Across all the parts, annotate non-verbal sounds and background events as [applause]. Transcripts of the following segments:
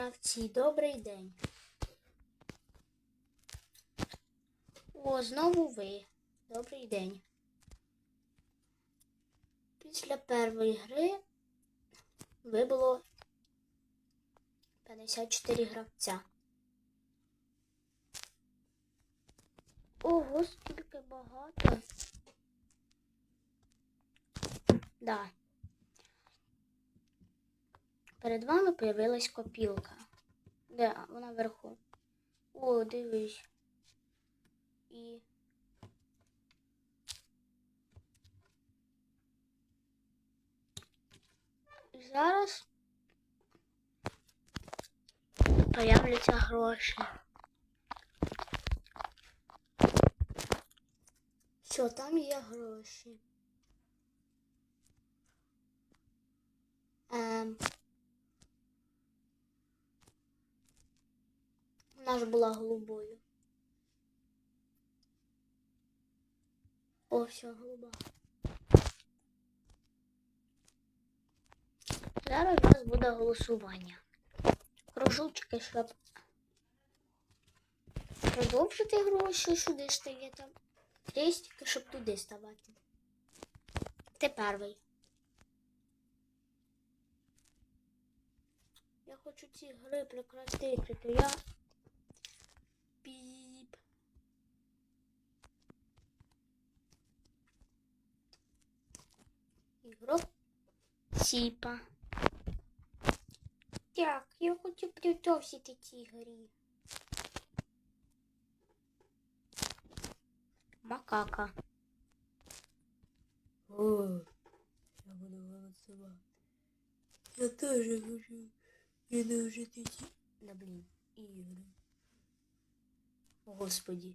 гравці, добрий день. О, знову ви. Добрий день. Після першої гри вибуло 54 гравця. Ого, скільки багато. Да. Перед вами появилась копілка. Де? Вона вверху. О, дивись. І. Зараз появляться гроші. Що там є гроші? Ем. Вона ж була голубою. О, все, голуба. Зараз у нас буде голосування. Кружочки, щоб продовжити гроші сюди стає там. Крестики, щоб туди ставати. Ти перший. Я хочу ці гри прекратити, то я піп. Ігрок Сіпа. Так, я хочу продовжити ці грі. Макака. О, я буду голосувати. Я теж хочу продовжити ці Да блін. ігри. Господі.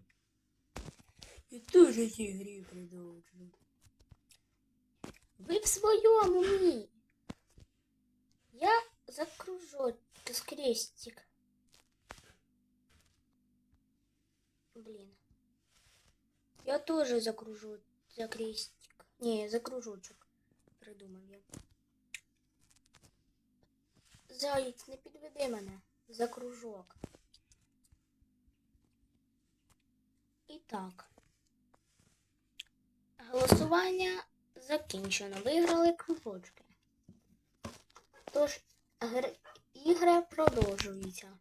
Я теж ці грі продовжу. Ви в своєму мі. Я за кружок з крестик. Блін. Я тоже за кружок, за крестик. Не, за кружочок. Придумав я. Заєць, не підведи мене за кружок. І так. Голосування закінчено. Виграли кружочки. Тож гр... ігри продовжуються.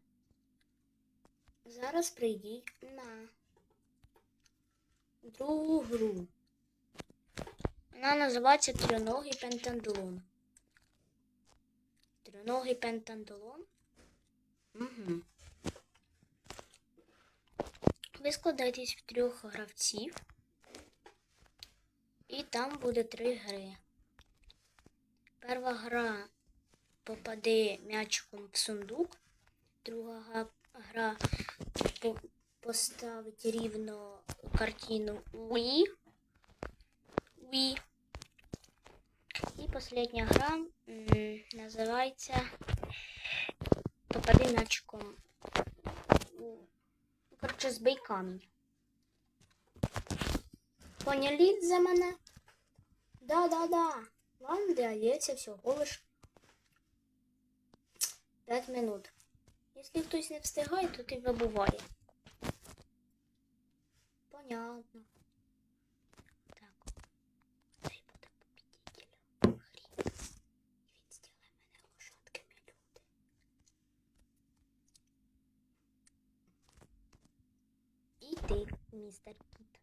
Зараз прийдіть на другу гру. Вона називається Триногий пентандлон. Триногий пентандлон. Угу. Ви складаєтесь в трьох гравців. І там буде три гри. Перша гра попаде м'ячиком в сундук, друга гра поставить рівно картину Уі. Уі. І остання гра називається Попади м'ячиком. у- Коротше, збий камінь. Поняли за мене? Да-да-да. Вам дається всього лиш 5 минут. Якщо хтось не встигає, то ти вибуває. Понятно. Так. Цей буде победителем в грі. І він зробить мене лошадками люди. І ти, містер Кіт.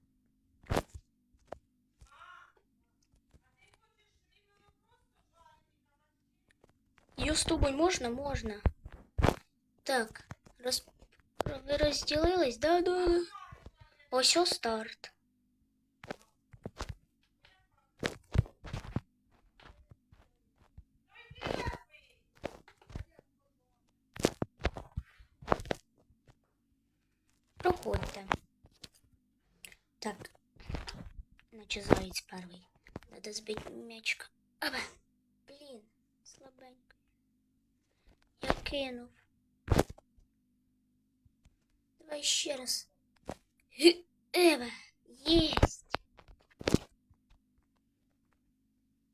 Ее з тобою можна? Можна. Так, роз... ви розділились? Да, да, да. Ось о старт. Так. Наче заєць перший. Надо збити м'ячка. Аба. Блін, слабенько. Я кинув. Давай ще раз. Гі- Ева, єсть.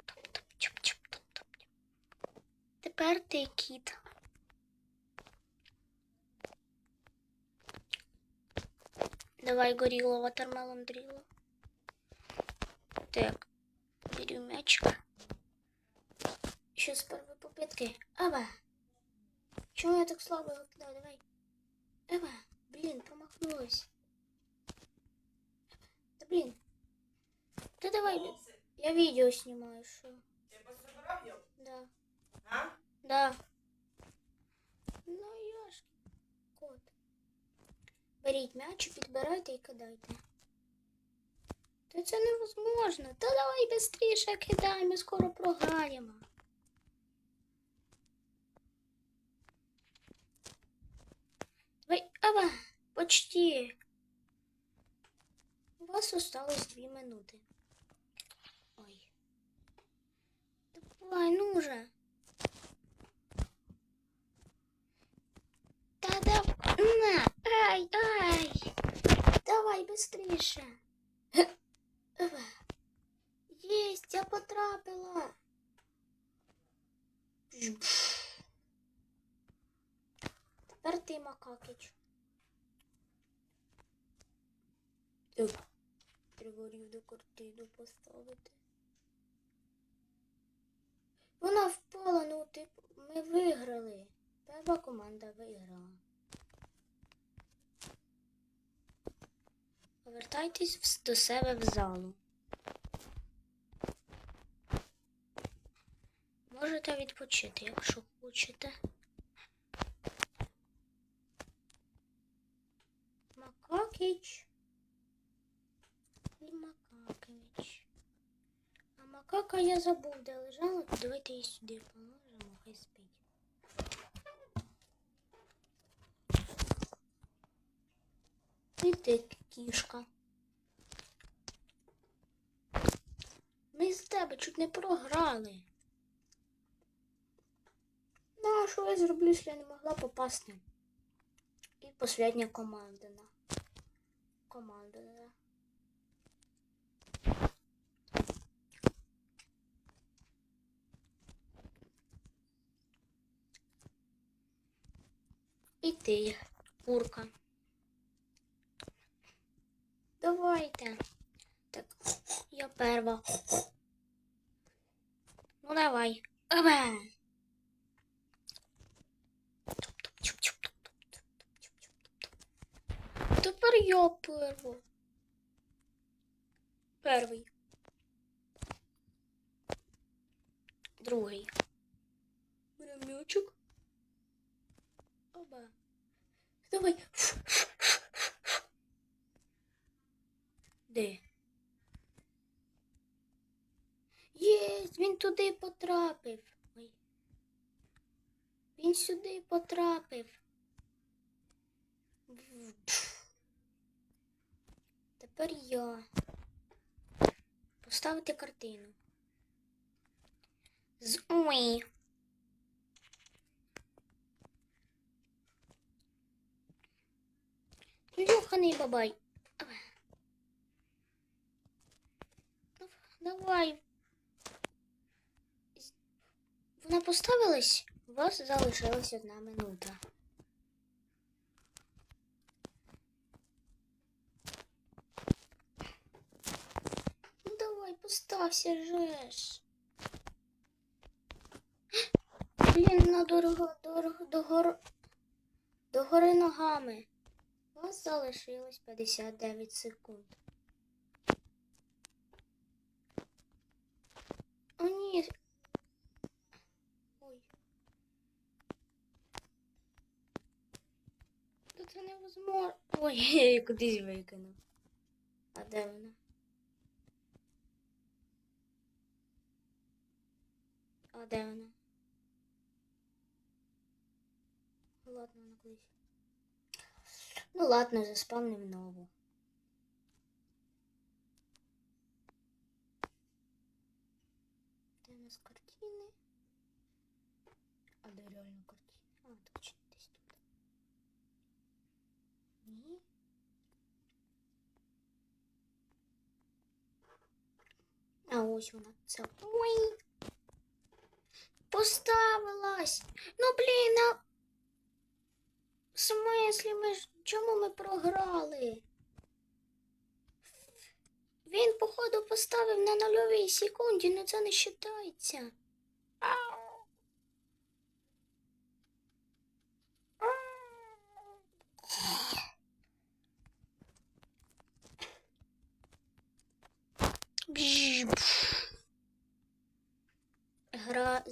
Топ-топ, чоп-чоп, топ-топ. Тепер ти кіт. Давай, горіло, ватермелон дріло. Так, беру мячик. Ще з першої попитки. Ева! Чому я так слабо його кидаю? Давай. Ева, блін, промахнулась. Та блін. Та давай, блін. я відео знімаю, що? Ти позабирав його? Да. А? Да. Ну я ж кот. Беріть м'яч, підбирайте і кидайте. Та це невозможно. Та давай швидше кидай, ми скоро програємо. Давай, ава, почти. У вас осталось дві минути. Ой. Давай, ну же. Та да на, ай, ай. Давай быстріше. Ева. [laughs] Єсть, я потрапила. Тепер ти макакич. Треба рівну картину поставити. Вона впала, ну типу, ми виграли. Перша команда виграла. Повертайтесь до себе в залу. Можете відпочити, якщо хочете. Макакич. І Макакевич. А макака я забув, де лежала. Давайте її сюди положимо, хай спить. Ти, кішка. Ми з тебе чуть не програли. Ну, що я зроблю, якщо я не могла попасти? І последня команда. Команда, да. І ти, курка. Давайте. Так, я перва. Ну давай. Ава. Тепер я перва. Перший. Другий. Берем м'ячик. Оба. Давай. Де? Єсть, він туди потрапив. Ой. Він сюди потрапив. Тепер я. Поставити картину. З ой. Ёханий бабай. Давай. Вона поставилась? У вас залишилась одна минута. Ну давай, постався жеш. Блін, на дорого, дорого, догор... догори ногами. У вас залишилось 59 секунд. О, ні. Ой. Та це невозможно. Ой, [laughs] я її кудись викинув. А де вона? А де вона? Ладно, вона кудись. Ну ладно, заспавним нову. Де у нас картини? А де А ось вона це. Ой! Поставилась! Ну, блін, а... В смислі ми ж чому ми програли? Він, походу, поставив на нульовій секунді, але це не вважається. Ау!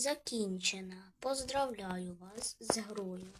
Закінчена. Поздравляю вас з грою.